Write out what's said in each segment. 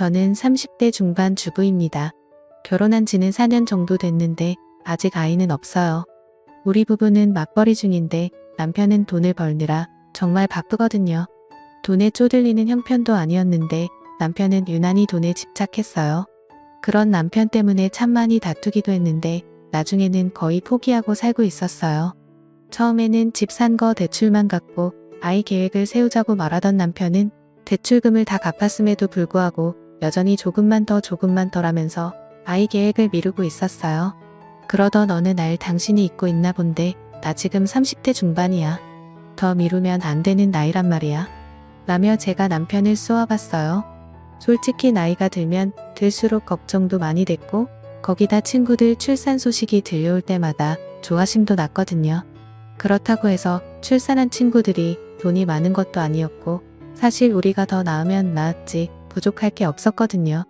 저는 30대 중반 주부입니다. 결혼한 지는 4년 정도 됐는데 아직 아이는 없어요. 우리 부부는 맞벌이 중인데 남편은 돈을 벌느라 정말 바쁘거든요. 돈에 쪼들리는 형편도 아니었는데 남편은 유난히 돈에 집착했어요. 그런 남편 때문에 참 많이 다투기도 했는데 나중에는 거의 포기하고 살고 있었어요. 처음에는 집 산 거 대출만 갚고 아이 계획을 세우자고 말하던 남편은 대출금을 다 갚았음에도 불구하고 여전히 조금만 더 조금만 더라면서 아이 계획을 미루고 있었어요. 그러던 어느 날 당신이 잊고 있나 본데 나 지금 30대 중반이야. 더 미루면 안 되는 나이란 말이야. 라며 제가 남편을 쏘아봤어요. 솔직히 나이가 들면 들수록 걱정도 많이 됐고 거기다 친구들 출산 소식이 들려올 때마다 조바심도 났거든요. 그렇다고 해서 출산한 친구들이 돈이 많은 것도 아니었고 사실 우리가 더 나으면 나았지 부족할 게 없었거든요.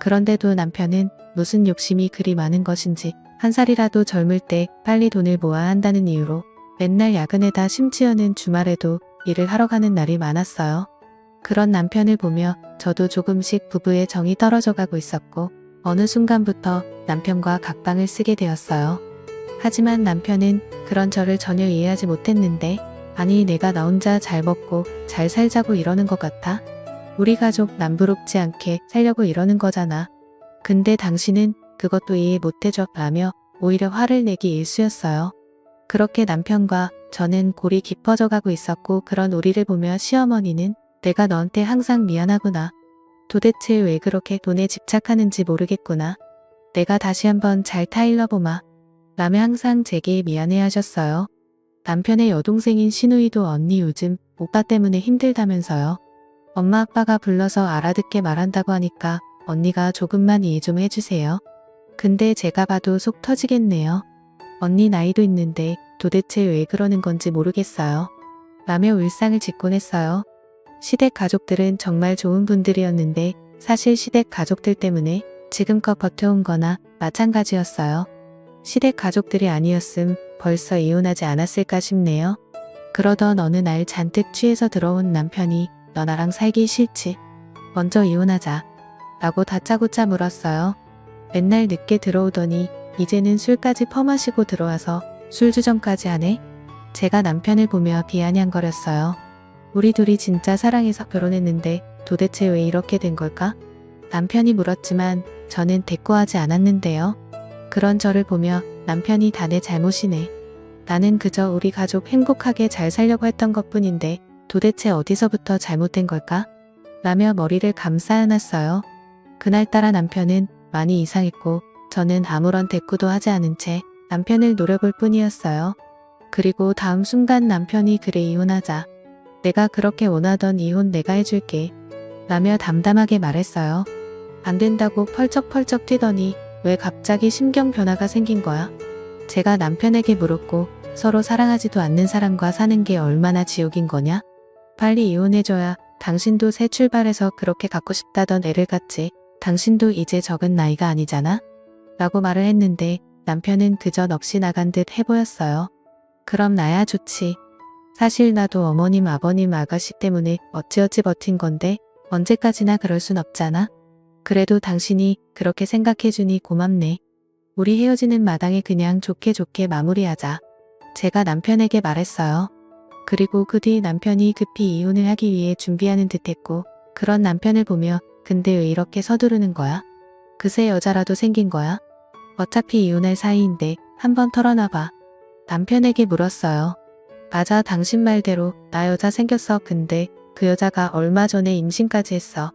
그런데도 남편은 무슨 욕심이 그리 많은 것인지 한 살이라도 젊을 때 빨리 돈을 모아야 한다는 이유로 맨날 야근에다 심지어는 주말에도 일을 하러 가는 날이 많았어요. 그런 남편을 보며 저도 조금씩 부부의 정이 떨어져 가고 있었고 어느 순간부터 남편과 각방을 쓰게 되었어요. 하지만 남편은 그런 저를 전혀 이해하지 못했는데 아니 내가 나 혼자 잘 먹고 잘 살자고 이러는 것 같아? 우리 가족 남부럽지 않게 살려고 이러는 거잖아. 근데 당신은 그것도 이해 못해줘 라며 오히려 화를 내기 일쑤였어요. 그렇게 남편과 저는 골이 깊어져 가고 있었고 그런 우리를 보며 시어머니는 내가 너한테 항상 미안하구나. 도대체 왜 그렇게 돈에 집착하는지 모르겠구나. 내가 다시 한번 잘 타일러보마. 라며 항상 제게 미안해 하셨어요. 남편의 여동생인 신우이도 언니 요즘 오빠 때문에 힘들다면서요. 엄마 아빠가 불러서 알아듣게 말한다고 하니까 언니가 조금만 이해 좀 해주세요. 근데 제가 봐도 속 터지겠네요. 언니 나이도 있는데 도대체 왜 그러는 건지 모르겠어요. 라며 울상을 짓곤 했어요. 시댁 가족들은 정말 좋은 분들이었는데 사실 시댁 가족들 때문에 지금껏 버텨온 거나 마찬가지였어요. 시댁 가족들이 아니었음 벌써 이혼하지 않았을까 싶네요. 그러던 어느 날 잔뜩 취해서 들어온 남편이 너 나랑 살기 싫지? 먼저 이혼하자. 라고 다짜고짜 물었어요. 맨날 늦게 들어오더니 이제는 술까지 퍼마시고 들어와서 술주정까지 하네? 제가 남편을 보며 비아냥거렸어요. 우리 둘이 진짜 사랑해서 결혼했는데 도대체 왜 이렇게 된 걸까? 남편이 물었지만 저는 대꾸하지 않았는데요. 그런 저를 보며 남편이 다 내 잘못이네. 나는 그저 우리 가족 행복하게 잘 살려고 했던 것 뿐인데 도대체 어디서부터 잘못된 걸까? 라며 머리를 감싸 안았어요. 그날따라 남편은 많이 이상했고 저는 아무런 대꾸도 하지 않은 채 남편을 노려볼 뿐이었어요. 그리고 다음 순간 남편이 그래 이혼하자. 내가 그렇게 원하던 이혼 내가 해줄게. 라며 담담하게 말했어요. 안 된다고 펄쩍펄쩍 뛰더니 왜 갑자기 심경 변화가 생긴 거야? 제가 남편에게 물었고 서로 사랑하지도 않는 사람과 사는 게 얼마나 지옥인 거냐? 빨리 이혼해줘야 당신도 새 출발해서 그렇게 갖고 싶다던 애를 갖지. 당신도 이제 적은 나이가 아니잖아? 라고 말을 했는데 남편은 그저 넋이 나간 듯 해보였어요. 그럼 나야 좋지. 사실 나도 어머님 아버님 아가씨 때문에 어찌어찌 버틴 건데 언제까지나 그럴 순 없잖아. 그래도 당신이 그렇게 생각해주니 고맙네. 우리 헤어지는 마당에 그냥 좋게 좋게 마무리하자. 제가 남편에게 말했어요. 그리고 그 뒤 남편이 급히 이혼을 하기 위해 준비하는 듯 했고 그런 남편을 보며 근데 왜 이렇게 서두르는 거야? 그새 여자라도 생긴 거야? 어차피 이혼할 사이인데 한번 털어놔봐. 남편에게 물었어요. 맞아 당신 말대로 나 여자 생겼어 근데 그 여자가 얼마 전에 임신까지 했어.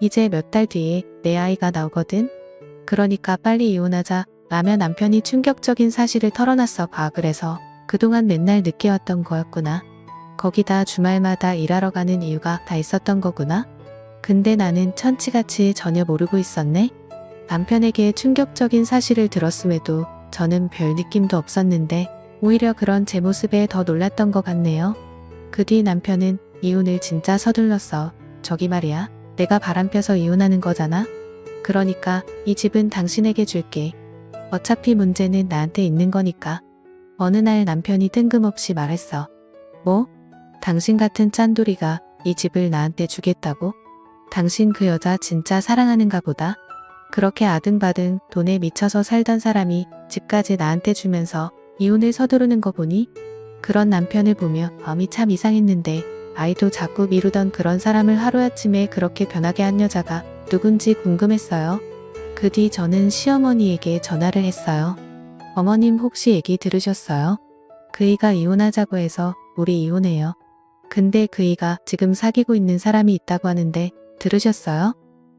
이제 몇 달 뒤에 내 아이가 나오거든. 그러니까 빨리 이혼하자 라며 남편이 충격적인 사실을 털어놨어 봐 그래서 그동안 맨날 늦게 왔던 거였구나. 거기다 주말마다 일하러 가는 이유가 다 있었던 거구나. 근데 나는 천치같이 전혀 모르고 있었네. 남편에게 충격적인 사실을 들었음에도 저는 별 느낌도 없었는데 오히려 그런 제 모습에 더 놀랐던 것 같네요. 그 뒤 남편은 이혼을 진짜 서둘렀어. 저기 말이야. 내가 바람펴서 이혼하는 거잖아. 그러니까 이 집은 당신에게 줄게. 어차피 문제는 나한테 있는 거니까. 어느 날 남편이 뜬금없이 말했어. 뭐? 당신 같은 짠돌이가 이 집을 나한테 주겠다고? 당신 그 여자 진짜 사랑하는가 보다. 그렇게 아등바등 돈에 미쳐서 살던 사람이 집까지 나한테 주면서 이혼을 서두르는 거 보니 그런 남편을 보며 마음이 참 이상했는데 아이도 자꾸 미루던 그런 사람을 하루아침에 그렇게 변하게 한 여자가 누군지 궁금했어요. 그 뒤 저는 시어머니에게 전화를 했어요. 어머님 혹시 얘기 들으셨어요? 그이가 이혼하자고 해서 우리 이혼해요. 근데 그이가 지금 사귀고 있는 사람이 있다고 하는데 들으셨어요?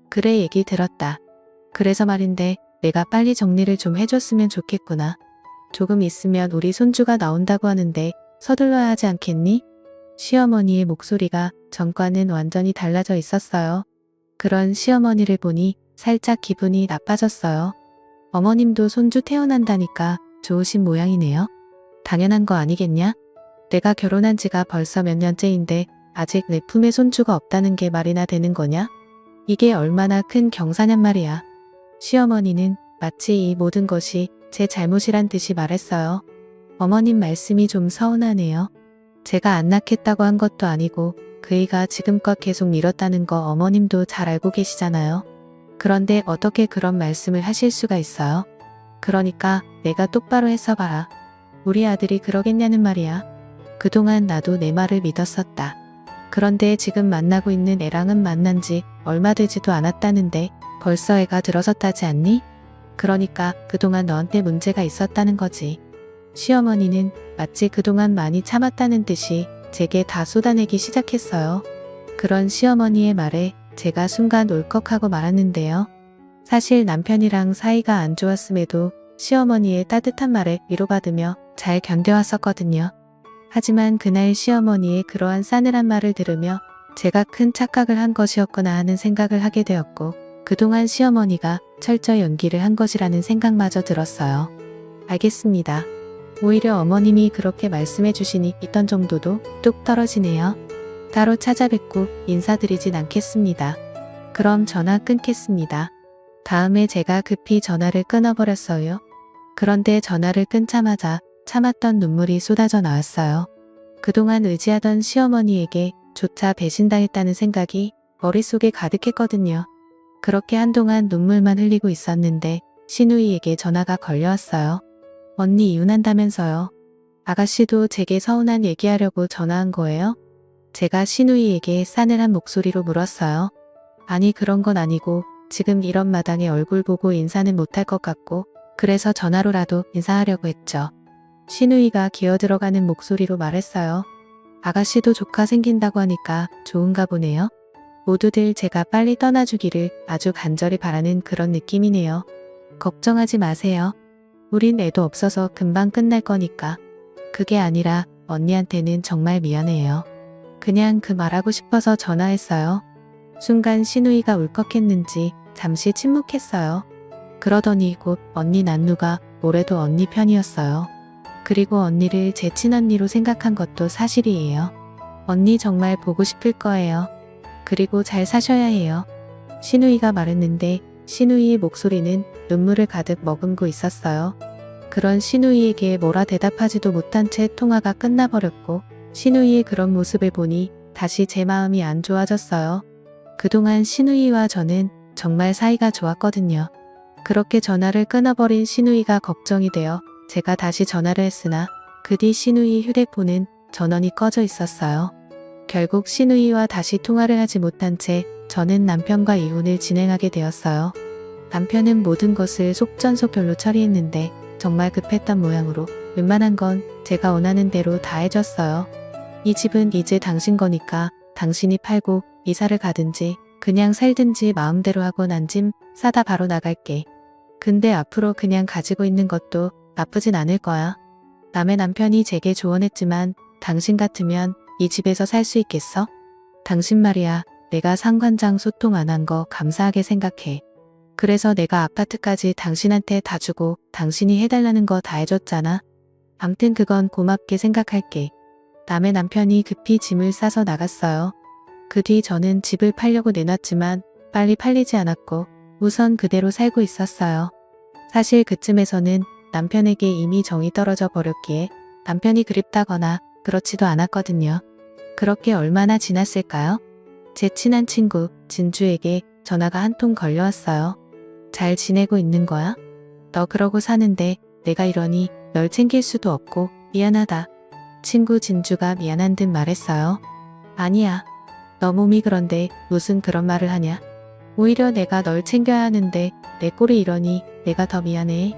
그래 얘기 들었다. 그래서 말인데 내가 빨리 정리를 좀 해줬으면 좋겠구나. 조금 있으면 우리 손주가 나온다고 하는데 서둘러야 하지 않겠니? 시어머니의 목소리가 전과는 완전히 달라져 있었어요. 그런 시어머니를 보니 살짝 기분이 나빠졌어요. 어머님도 손주 태어난다니까 좋으신 모양이네요. 당연한 거 아니겠냐? 내가 결혼한 지가 벌써 몇 년째인데 아직 내 품에 손주가 없다는 게 말이나 되는 거냐? 이게 얼마나 큰 경사냔 말이야. 시어머니는 마치 이 모든 것이 제 잘못이란 듯이 말했어요. 어머님 말씀이 좀 서운하네요. 제가 안 낳겠다고 한 것도 아니고 그이가 지금껏 계속 미뤘다는 거 어머님도 잘 알고 계시잖아요. 그런데 어떻게 그런 말씀을 하실 수가 있어요? 그러니까 내가 똑바로 해서 봐라. 우리 아들이 그러겠냐는 말이야. 그동안 나도 내 말을 믿었었다. 그런데 지금 만나고 있는 애랑은 만난 지 얼마 되지도 않았다는데 벌써 애가 들어섰다지 않니? 그러니까 그동안 너한테 문제가 있었다는 거지. 시어머니는 마치 그동안 많이 참았다는 듯이 제게 다 쏟아내기 시작했어요. 그런 시어머니의 말에 제가 순간 울컥하고 말았는데요. 사실 남편이랑 사이가 안 좋았음에도 시어머니의 따뜻한 말에 위로받으며 잘 견뎌왔었거든요. 하지만 그날 시어머니의 그러한 싸늘한 말을 들으며 제가 큰 착각을 한 것이었구나 하는 생각을 하게 되었고 그동안 시어머니가 철저 연기를 한 것이라는 생각마저 들었어요. 알겠습니다. 오히려 어머님이 그렇게 말씀해 주시니 있던 정도도 뚝 떨어지네요. 따로 찾아뵙고 인사드리진 않겠습니다. 그럼 전화 끊겠습니다. 다음에 제가 급히 전화를 끊어버렸어요. 그런데 전화를 끊자마자 참았던 눈물이 쏟아져 나왔어요. 그동안 의지하던 시어머니에게 조차 배신당했다는 생각이 머릿속에 가득했거든요. 그렇게 한동안 눈물만 흘리고 있었는데 신우이에게 전화가 걸려왔어요. 언니 이혼한다면서요. 아가씨도 제게 서운한 얘기하려고 전화한 거예요? 제가 신우이에게 싸늘한 목소리로 물었어요. 아니 그런 건 아니고 지금 이런 마당에 얼굴 보고 인사는 못할 것 같고 그래서 전화로라도 인사하려고 했죠. 신우이가 기어들어가는 목소리로 말했어요. 아가씨도 조카 생긴다고 하니까 좋은가 보네요. 모두들 제가 빨리 떠나주기를 아주 간절히 바라는 그런 느낌이네요. 걱정하지 마세요. 우린 애도 없어서 금방 끝날 거니까. 그게 아니라 언니한테는 정말 미안해요. 그냥 그 말하고 싶어서 전화했어요. 순간 신우이가 울컥했는지 잠시 침묵했어요. 그러더니 곧 언니 난누가 올해도 언니 편이었어요. 그리고 언니를 제 친언니로 생각한 것도 사실이에요. 언니 정말 보고 싶을 거예요. 그리고 잘 사셔야 해요. 신우이가 말했는데 신우이의 목소리는 눈물을 가득 머금고 있었어요. 그런 신우이에게 뭐라 대답하지도 못한 채 통화가 끝나버렸고 신우이의 그런 모습을 보니 다시 제 마음이 안 좋아졌어요. 그동안 신우이와 저는 정말 사이가 좋았거든요. 그렇게 전화를 끊어버린 신우이가 걱정이 되어 제가 다시 전화를 했으나 그 뒤 신우이 휴대폰은 전원이 꺼져 있었어요. 결국 신우이와 다시 통화를 하지 못한 채 저는 남편과 이혼을 진행하게 되었어요. 남편은 모든 것을 속전속결로 처리했는데 정말 급했던 모양으로 웬만한 건 제가 원하는 대로 다 해줬어요. 이 집은 이제 당신 거니까 당신이 팔고 이사를 가든지 그냥 살든지 마음대로 하고 난 짐 싸다 바로 나갈게. 근데 앞으로 그냥 가지고 있는 것도 나쁘진 않을 거야. 남의 남편이 제게 조언했지만 당신 같으면 이 집에서 살 수 있겠어? 당신 말이야. 내가 상관장 소통 안 한 거 감사하게 생각해. 그래서 내가 아파트까지 당신한테 다 주고 당신이 해달라는 거 다 해줬잖아. 암튼 그건 고맙게 생각할게. 남의 남편이 급히 짐을 싸서 나갔어요. 그 뒤 저는 집을 팔려고 내놨지만 빨리 팔리지 않았고 우선 그대로 살고 있었어요. 사실 그쯤에서는 남편에게 이미 정이 떨어져 버렸기에 남편이 그립다거나 그렇지도 않았거든요. 그렇게 얼마나 지났을까요? 제 친한 친구 진주에게 전화가 한 통 걸려왔어요. 잘 지내고 있는 거야? 너 그러고 사는데 내가 이러니 널 챙길 수도 없고 미안하다. 친구 진주가 미안한 듯 말했어요. 아니야. 너 몸이 그런데 무슨 그런 말을 하냐? 오히려 내가 널 챙겨야 하는데 내 꼴이 이러니 내가 더 미안해.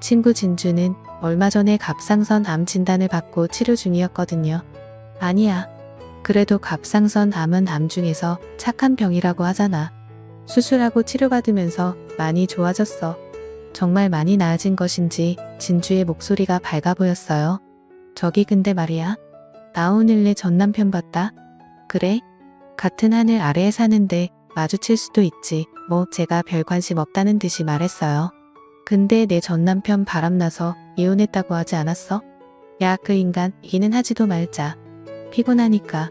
친구 진주는 얼마 전에 갑상선 암 진단을 받고 치료 중이었거든요. 아니야. 그래도 갑상선 암은 암 중에서 착한 병이라고 하잖아. 수술하고 치료받으면서 많이 좋아졌어. 정말 많이 나아진 것인지 진주의 목소리가 밝아 보였어요. 저기 근데 말이야. 나 오늘 내 전 남편 봤다. 그래? 같은 하늘 아래에 사는데 마주칠 수도 있지. 뭐 제가 별 관심 없다는 듯이 말했어요. 근데 내 전 남편 바람나서 이혼했다고 하지 않았어? 야 그 인간 얘기는 하지도 말자. 피곤하니까.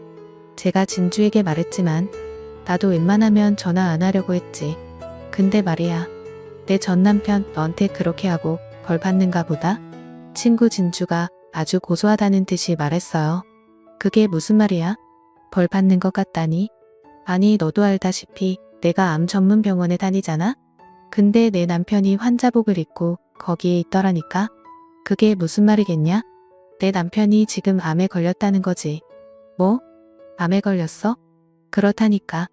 제가 진주에게 말했지만 나도 웬만하면 전화 안 하려고 했지. 근데 말이야. 내 전 남편 너한테 그렇게 하고 벌 받는가 보다? 친구 진주가 아주 고소하다는 듯이 말했어요. 그게 무슨 말이야? 벌 받는 것 같다니? 아니 너도 알다시피 내가 암 전문 병원에 다니잖아? 근데 내 남편이 환자복을 입고 거기에 있더라니까? 그게 무슨 말이겠냐? 내 남편이 지금 암에 걸렸다는 거지. 뭐? 암에 걸렸어? 그렇다니까.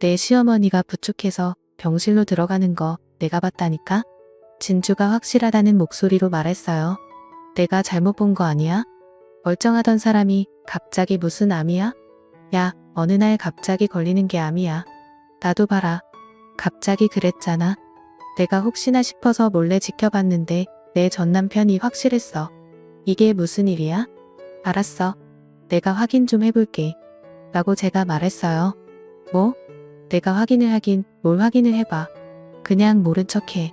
내 시어머니가 부축해서 병실로 들어가는 거 내가 봤다니까? 진주가 확실하다는 목소리로 말했어요. 내가 잘못 본 거 아니야? 멀쩡하던 사람이 갑자기 무슨 암이야? 야, 어느 날 갑자기 걸리는 게 암이야. 나도 봐라. 갑자기 그랬잖아. 내가 혹시나 싶어서 몰래 지켜봤는데 내 전 남편이 확실했어. 이게 무슨 일이야? 알았어. 내가 확인 좀 해볼게. 라고 제가 말했어요. 뭐? 내가 확인을 하긴 뭘 확인을 해봐. 그냥 모른 척해.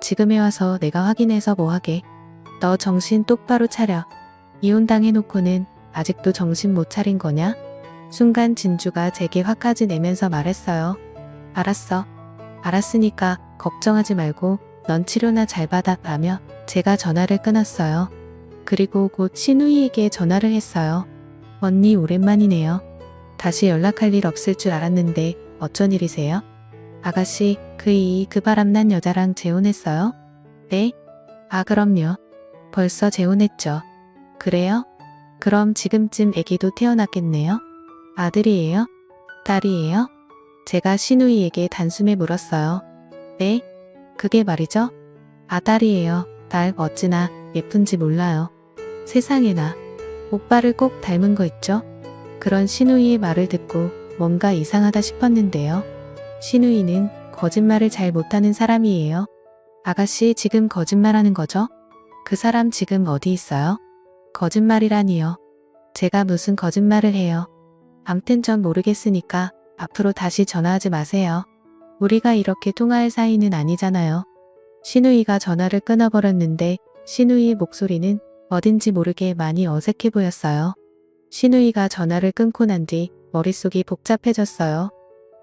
지금에 와서 내가 확인해서 뭐 하게. 너 정신 똑바로 차려. 이혼당해놓고는 아직도 정신 못 차린 거냐? 순간 진주가 제게 화까지 내면서 말했어요. 알았어. 알았으니까 걱정하지 말고 넌 치료나 잘 받아 라며 제가 전화를 끊었어요. 그리고 곧 신우이에게 전화를 했어요. 언니 오랜만이네요. 다시 연락할 일 없을 줄 알았는데 어쩐 일이세요? 아가씨, 그 이, 그 바람난 여자랑 재혼했어요? 네? 아, 그럼요. 벌써 재혼했죠. 그래요? 그럼 지금쯤 아기도 태어났겠네요? 아들이에요? 딸이에요? 제가 신우이에게 단숨에 물었어요. 네? 그게 말이죠? 아딸이에요. 딸 어찌나 예쁜지 몰라요. 세상에나. 오빠를 꼭 닮은 거 있죠? 그런 신우이의 말을 듣고 뭔가 이상하다 싶었는데요. 신우이는 거짓말을 잘 못하는 사람이에요. 아가씨 지금 거짓말하는 거죠? 그 사람 지금 어디 있어요? 거짓말이라니요. 제가 무슨 거짓말을 해요. 암튼 전 모르겠으니까 앞으로 다시 전화하지 마세요. 우리가 이렇게 통화할 사이는 아니잖아요. 신우이가 전화를 끊어버렸는데 신우이의 목소리는 어딘지 모르게 많이 어색해 보였어요. 신우이가 전화를 끊고 난 뒤 머릿속이 복잡해졌어요.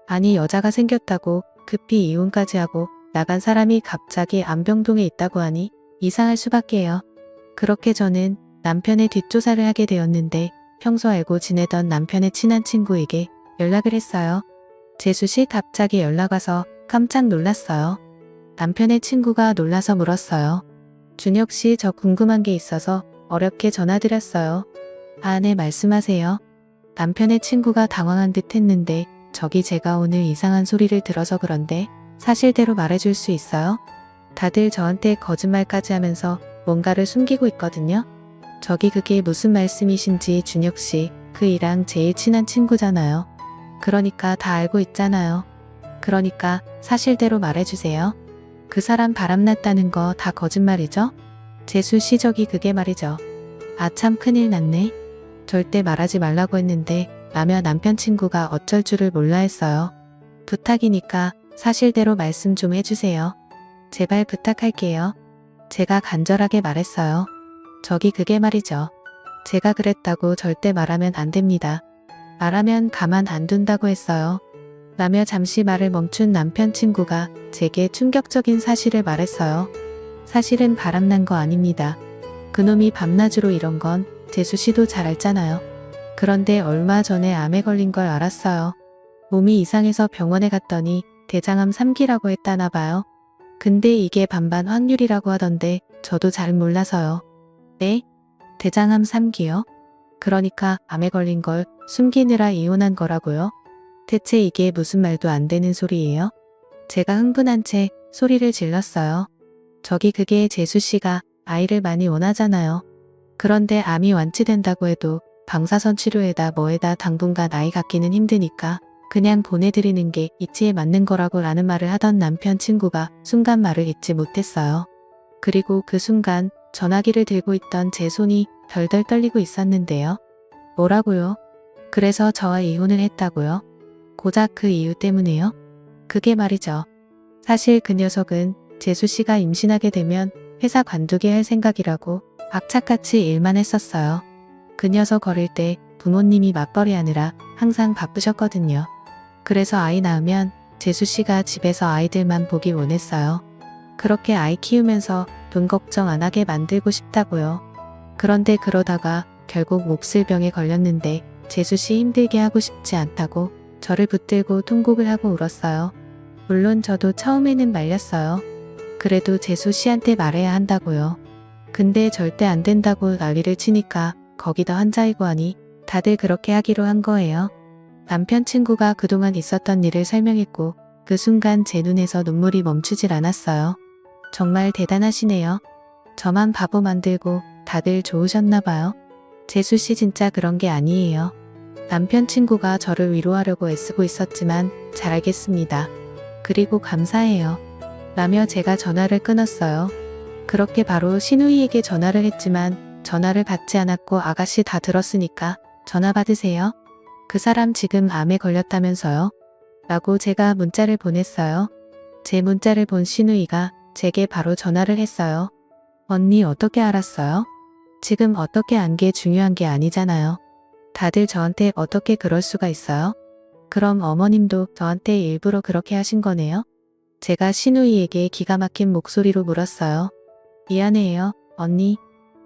아니 여자가 생겼다고 급히 이혼까지 하고 나간 사람이 갑자기 안병동에 있다고 하니 이상할 수밖에요. 그렇게 저는 남편의 뒷조사를 하게 되었는데 평소 알고 지내던 남편의 친한 친구에게 연락을 했어요. 재수 씨 갑자기 연락 와서 깜짝 놀랐어요. 남편의 친구가 놀라서 물었어요. 준혁 씨 저 궁금한 게 있어서 어렵게 전화드렸어요. 아, 네, 말씀하세요. 남편의 친구가 당황한 듯 했는데 저기 제가 오늘 이상한 소리를 들어서 그런데 사실대로 말해줄 수 있어요? 다들 저한테 거짓말까지 하면서 뭔가를 숨기고 있거든요. 저기 그게 무슨 말씀이신지 준혁 씨, 그 이랑 제일 친한 친구잖아요. 그러니까 다 알고 있잖아요. 그러니까 사실대로 말해주세요. 그 사람 바람났다는 거 다 거짓말이죠? 재수 씨 저기 그게 말이죠. 아참 큰일 났네. 절대 말하지 말라고 했는데 라며 남편 친구가 어쩔 줄을 몰라 했어요. 부탁이니까 사실대로 말씀 좀 해주세요. 제발 부탁할게요. 제가 간절하게 말했어요. 저기 그게 말이죠. 제가 그랬다고 절대 말하면 안 됩니다. 말하면 가만 안 둔다고 했어요. 라며 잠시 말을 멈춘 남편 친구가 제게 충격적인 사실을 말했어요. 사실은 바람난 거 아닙니다. 그놈이 밤낮으로 이런 건 재수 씨도 잘 알잖아요. 그런데 얼마 전에 암에 걸린 걸 알았어요. 몸이 이상해서 병원에 갔더니 대장암 3기라고 했다나 봐요. 근데 이게 반반 확률이라고 하던데 저도 잘 몰라서요. 네? 대장암 3기요? 그러니까 암에 걸린 걸 숨기느라 이혼한 거라고요? 대체 이게 무슨 말도 안 되는 소리예요? 제가 흥분한 채 소리를 질렀어요. 저기 그게 재수 씨가 아이를 많이 원하잖아요. 그런데 암이 완치된다고 해도 방사선 치료에다 뭐에다 당분간 아이 갖기는 힘드니까 그냥 보내드리는 게 이치에 맞는 거라고 라는 말을 하던 남편 친구가 순간 말을 잇지 못했어요. 그리고 그 순간 전화기를 들고 있던 제 손이 덜덜 떨리고 있었는데요. 뭐라고요? 그래서 저와 이혼을 했다고요? 고작 그 이유 때문에요? 그게 말이죠. 사실 그 녀석은 재수 씨가 임신하게 되면 회사 관두게 할 생각이라고 악착같이 일만 했었어요. 그 녀석 어릴 때 부모님이 맞벌이 하느라 항상 바쁘셨거든요. 그래서 아이 낳으면 재수 씨가 집에서 아이들만 보기 원했어요. 그렇게 아이 키우면서 돈 걱정 안 하게 만들고 싶다고요. 그런데 그러다가 결국 몹쓸 병에 걸렸는데 재수 씨 힘들게 하고 싶지 않다고 저를 붙들고 통곡을 하고 울었어요. 물론 저도 처음에는 말렸어요. 그래도 재수 씨한테 말해야 한다고요. 근데 절대 안 된다고 난리를 치니까 거기다 환자이고 하니 다들 그렇게 하기로 한 거예요. 남편 친구가 그동안 있었던 일을 설명했고 그 순간 제 눈에서 눈물이 멈추질 않았어요. 정말 대단하시네요. 저만 바보 만들고 다들 좋으셨나 봐요. 재수 씨 진짜 그런 게 아니에요. 남편 친구가 저를 위로하려고 애쓰고 있었지만 잘 알겠습니다. 그리고 감사해요. 라며 제가 전화를 끊었어요. 그렇게 바로 신우이에게 전화를 했지만 전화를 받지 않았고 아가씨 다 들었으니까 전화 받으세요. 그 사람 지금 암에 걸렸다면서요. 라고 제가 문자를 보냈어요. 제 문자를 본 신우이가 제게 바로 전화를 했어요. 언니 어떻게 알았어요? 지금 어떻게 안 게 중요한 게 아니잖아요. 다들 저한테 어떻게 그럴 수가 있어요? 그럼 어머님도 저한테 일부러 그렇게 하신 거네요? 제가 신우이에게 기가 막힌 목소리로 물었어요. 미안해요, 언니.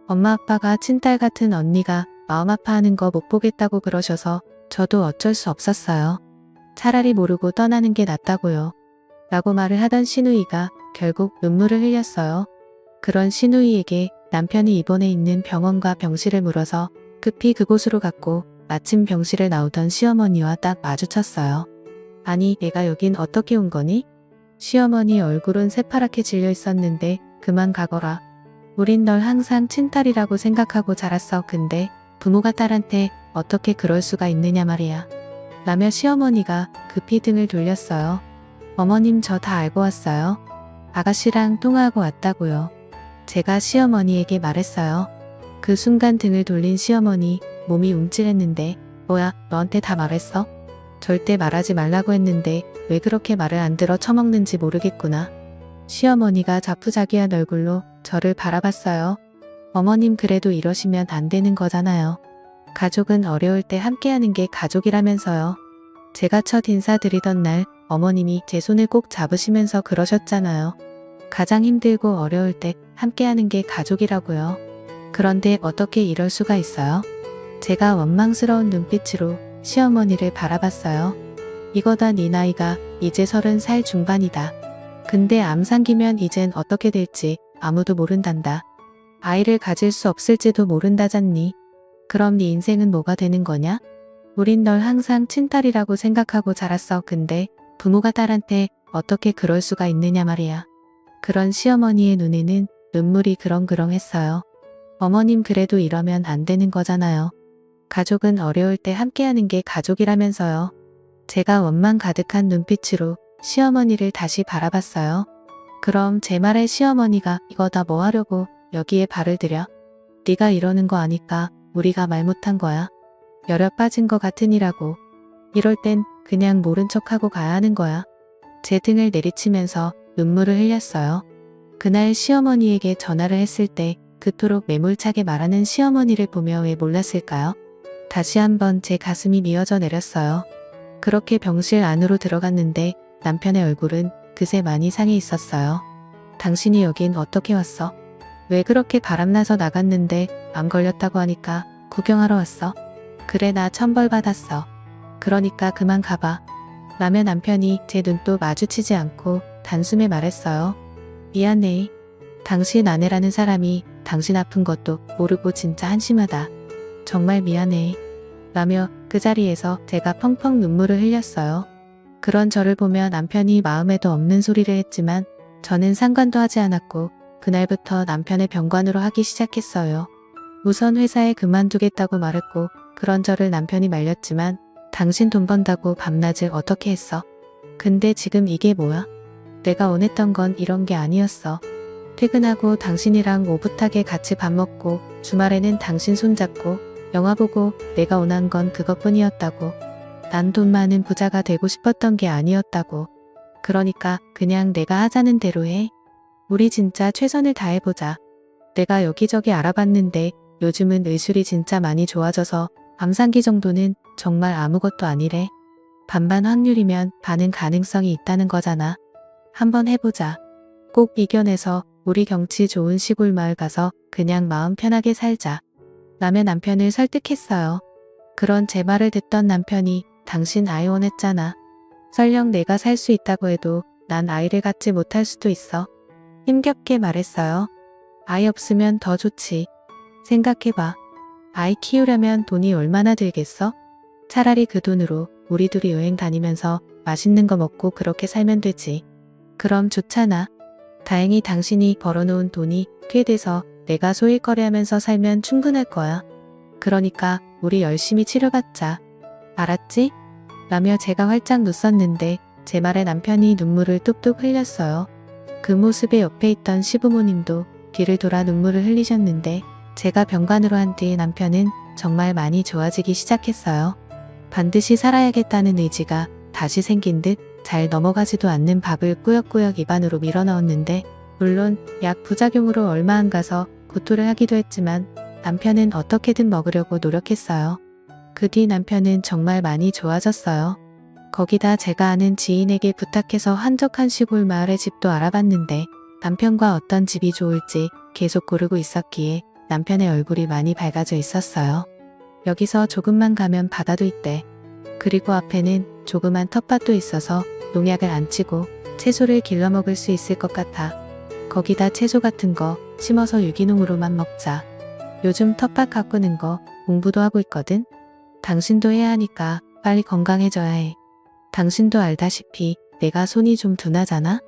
엄마 아빠가 친딸 같은 언니가 마음 아파하는 거 못 보겠다고 그러셔서 저도 어쩔 수 없었어요. 차라리 모르고 떠나는 게 낫다고요. 라고 말을 하던 신우이가 결국 눈물을 흘렸어요. 그런 신우이에게 남편이 입원해 있는 병원과 병실을 물어서 급히 그곳으로 갔고 마침 병실에 나오던 시어머니와 딱 마주쳤어요. 아니, 내가 여긴 어떻게 온 거니? 시어머니 얼굴은 새파랗게 질려 있었는데 그만 가거라. 우린 널 항상 친딸이라고 생각하고 자랐어. 근데 부모가 딸한테 어떻게 그럴 수가 있느냐 말이야. 라며 시어머니가 급히 등을 돌렸어요. 어머님 저 다 알고 왔어요. 아가씨랑 통화하고 왔다고요. 제가 시어머니에게 말했어요. 그 순간 등을 돌린 시어머니 몸이 움찔했는데 뭐야 너한테 다 말했어? 절대 말하지 말라고 했는데 왜 그렇게 말을 안 들어 처먹는지 모르겠구나. 시어머니가 자푸자기한 얼굴로 저를 바라봤어요. 어머님 그래도 이러시면 안 되는 거잖아요. 가족은 어려울 때 함께하는 게 가족이라면서요. 제가 첫 인사드리던 날 어머님이 제 손을 꼭 잡으시면서 그러셨잖아요. 가장 힘들고 어려울 때 함께하는 게 가족이라고요. 그런데 어떻게 이럴 수가 있어요? 제가 원망스러운 눈빛으로 시어머니를 바라봤어요. 이거다 네 나이가 이제 서른 살 중반이다. 근데 암 상기면 이젠 어떻게 될지 아무도 모른단다. 아이를 가질 수 없을지도 모른다잖니. 그럼 네 인생은 뭐가 되는 거냐? 우린 널 항상 친딸이라고 생각하고 자랐어. 근데 부모가 딸한테 어떻게 그럴 수가 있느냐 말이야. 그런 시어머니의 눈에는 눈물이 그렁그렁했어요. 어머님 그래도 이러면 안 되는 거잖아요. 가족은 어려울 때 함께하는 게 가족이라면서요. 제가 원망 가득한 눈빛으로 시어머니를 다시 바라봤어요. 그럼 제 말에 시어머니가 이거 다 뭐 하려고 여기에 발을 들여? 네가 이러는 거 아니까 우리가 말 못한 거야. 열에 빠진 거 같으니라고. 이럴 땐 그냥 모른 척하고 가야 하는 거야. 제 등을 내리치면서 눈물을 흘렸어요. 그날 시어머니에게 전화를 했을 때 그토록 매몰차게 말하는 시어머니를 보며 왜 몰랐을까요? 다시 한번 제 가슴이 미어져 내렸어요. 그렇게 병실 안으로 들어갔는데 남편의 얼굴은 그새 많이 상해 있었어요. 당신이 여긴 어떻게 왔어? 왜 그렇게 바람나서 나갔는데 암 걸렸다고 하니까 구경하러 왔어? 그래 나 천벌 받았어. 그러니까 그만 가봐. 라며 남편이 제 눈도 마주치지 않고 단숨에 말했어요. 미안해. 당신 아내라는 사람이 당신 아픈 것도 모르고 진짜 한심하다. 정말 미안해. 라며 그 자리에서 제가 펑펑 눈물을 흘렸어요. 그런 저를 보며 남편이 마음에도 없는 소리를 했지만 저는 상관도 하지 않았고 그날부터 남편의 병관으로 하기 시작했어요. 우선 회사에 그만두겠다고 말했고 그런 저를 남편이 말렸지만 당신 돈 번다고 밤낮을 어떻게 했어? 근데 지금 이게 뭐야? 내가 원했던 건 이런 게 아니었어. 퇴근하고 당신이랑 오붓하게 같이 밥 먹고 주말에는 당신 손잡고 영화 보고 내가 원한 건 그것뿐이었다고. 난 돈 많은 부자가 되고 싶었던 게 아니었다고. 그러니까 그냥 내가 하자는 대로 해. 우리 진짜 최선을 다해보자. 내가 여기저기 알아봤는데 요즘은 의술이 진짜 많이 좋아져서 암상기 정도는 정말 아무것도 아니래. 반반 확률이면 반은 가능성이 있다는 거잖아. 한번 해보자. 꼭 이겨내서 우리 경치 좋은 시골 마을 가서 그냥 마음 편하게 살자. 라며 남편을 설득했어요. 그런 제 말을 듣던 남편이 당신 아이 원했잖아. 설령 내가 살 수 있다고 해도 난 아이를 갖지 못할 수도 있어. 힘겹게 말했어요. 아이 없으면 더 좋지. 생각해봐. 아이 키우려면 돈이 얼마나 들겠어? 차라리 그 돈으로 우리 둘이 여행 다니면서 맛있는 거 먹고 그렇게 살면 되지. 그럼 좋잖아. 다행히 당신이 벌어놓은 돈이 꽤 돼서 내가 소일거리 하면서 살면 충분할 거야. 그러니까 우리 열심히 치료받자. 알았지? 라며 제가 활짝 웃었는데 제 말에 남편이 눈물을 뚝뚝 흘렸어요. 그 모습에 옆에 있던 시부모님도 뒤를 돌아 눈물을 흘리셨는데 제가 병관으로 한 뒤 남편은 정말 많이 좋아지기 시작했어요. 반드시 살아야겠다는 의지가 다시 생긴 듯 잘 넘어가지도 않는 밥을 꾸역꾸역 입안으로 밀어넣었는데 물론 약 부작용으로 얼마 안 가서 구토를 하기도 했지만 남편은 어떻게든 먹으려고 노력했어요. 그 뒤 남편은 정말 많이 좋아졌어요. 거기다 제가 아는 지인에게 부탁해서 한적한 시골 마을의 집도 알아봤는데 남편과 어떤 집이 좋을지 계속 고르고 있었기에 남편의 얼굴이 많이 밝아져 있었어요. 여기서 조금만 가면 바다도 있대. 그리고 앞에는 조그만 텃밭도 있어서 농약을 안 치고 채소를 길러 먹을 수 있을 것 같아. 거기다 채소 같은 거 심어서 유기농으로만 먹자. 요즘 텃밭 가꾸는 거 공부도 하고 있거든. 당신도 해야 하니까 빨리 건강해져야 해. 당신도 알다시피 내가 손이 좀 둔하잖아?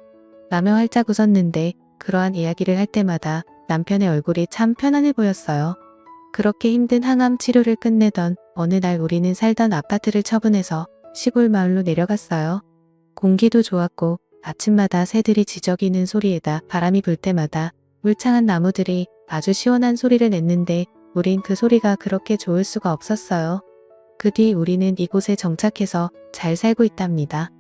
라며 활짝 웃었는데 그러한 이야기를 할 때마다 남편의 얼굴이 참 편안해 보였어요. 그렇게 힘든 항암 치료를 끝내던 어느 날 우리는 살던 아파트를 처분해서 시골 마을로 내려갔어요. 공기도 좋았고 아침마다 새들이 지저귀는 소리에다 바람이 불 때마다 울창한 나무들이 아주 시원한 소리를 냈는데 우린 그 소리가 그렇게 좋을 수가 없었어요. 그 뒤 우리는 이곳에 정착해서 잘 살고 있답니다.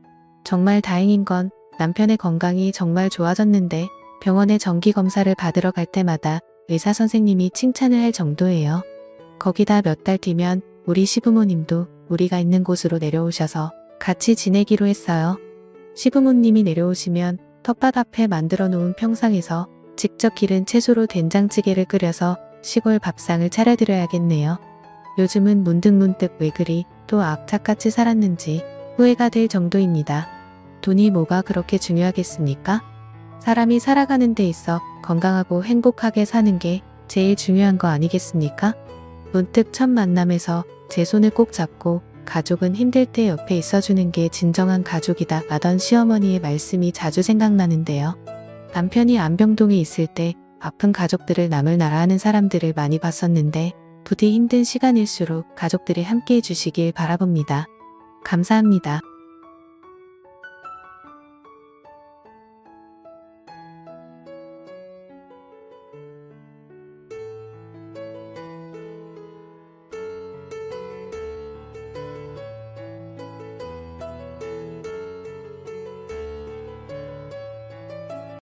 정말 다행인 건 남편의 건강이 정말 좋아졌는데 병원에 정기 검사를 받으러 갈 때마다 의사 선생님이 칭찬을 할 정도예요. 거기다 몇 달 뒤면 우리 시부모님도 우리가 있는 곳으로 내려오셔서 같이 지내기로 했어요. 시부모님이 내려오시면 텃밭 앞에 만들어 놓은 평상에서 직접 기른 채소로 된장찌개를 끓여서 시골 밥상을 차려드려야겠네요. 요즘은 문득문득 왜 그리 또 악착같이 살았는지 후회가 될 정도입니다. 돈이 뭐가 그렇게 중요하겠습니까? 사람이 살아가는 데 있어 건강하고 행복하게 사는 게 제일 중요한 거 아니겠습니까? 문득 첫 만남에서 제 손을 꼭 잡고 가족은 힘들 때 옆에 있어주는 게 진정한 가족이다 라던 시어머니의 말씀이 자주 생각나는데요. 남편이 안병동에 있을 때 아픈 가족들을 남을 나라 하는 사람들을 많이 봤었는데 부디 힘든 시간일수록 가족들이 함께 해 주시길 바라봅니다. 감사합니다.